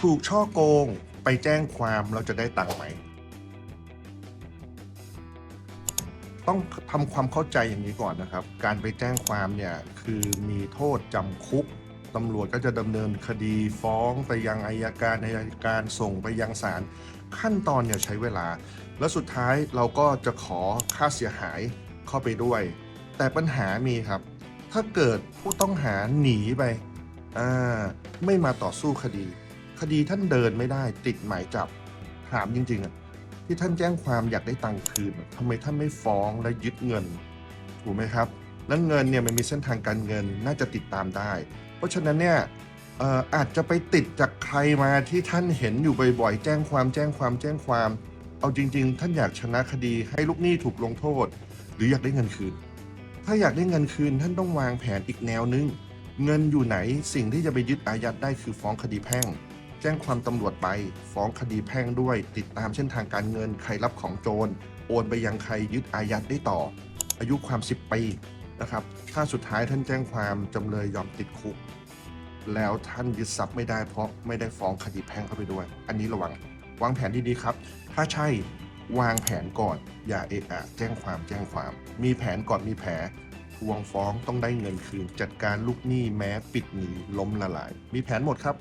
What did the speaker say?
ถูกช่อโกงไปแจ้งความเราจะได้ตังค์ไหม ต้องทำความเข้าใจอย่างนี้ก่อนนะครับ การไปแจ้งความเนี่ยคือมีโทษจำคุกตำรวจก็จะดำเนินคดีฟ้องไปยังอายการอายการส่งไปยังศาลขั้นตอนเนี่ยใช้เวลา แล้วสุดท้ายเราก็จะขอค่าเสียหายเข้าไปด้วย แต่ปัญหามีครับ ถ้าเกิดผู้ต้องหาหนีไป อ่า ไม่มาต่อสู้คดี คดีท่านเดินไม่ได้ ติดหมายจับถามจริงๆอะที่ท่านแจ้งความอยากได้ตังค์คืนอะทำไมท่านไม่ฟ้องและยึดเงินถูกไหมครับ แล้วเงินเนี่ยมันมีเส้นทางการเงินน่าจะติดตามได้ เพราะฉะนั้นเนี่ยเอ่ออาจจะไปติดจากใครมาที่ท่านเห็นอยู่บ่อยๆแจ้งความแจ้งความแจ้งความ เอาจริง ๆ ท่านอยากชนะคดีให้ลูกหนี้ถูกลงโทษ หรืออยากได้เงินคืน ถ้าอยากได้เงินคืนท่านต้องวางแผนอีกแนวนึง เงินอยู่ไหนสิ่งที่จะไปยึดอายัดได้คือฟ้องคดีแพ่ง แจ้งความตำรวจไป ฟ้องคดีแพ่งด้วย ติดตามเส้นทางการเงิน ใครรับของโจร โอนไปยังใครยึดอายัดได้ต่อ อายุความ 10 ปีนะครับ ถ้าสุดท้ายท่านแจ้งความจำเลยยอมติดคุก แล้วท่านยึดทรัพย์ไม่ได้เพราะไม่ได้ฟ้องคดีแพ่งเข้าไปด้วย อันนี้ระวัง วางแผนดีๆครับ ถ้าใช่วางแผนก่อน อย่าเอะอะแจ้งความแจ้งความ มีแผนก่อนมีแผลทวงฟ้องต้องได้เงินคืน จัดการลูกหนี้แม้ปิดหนีล้มละลาย มีแผนหมดครับ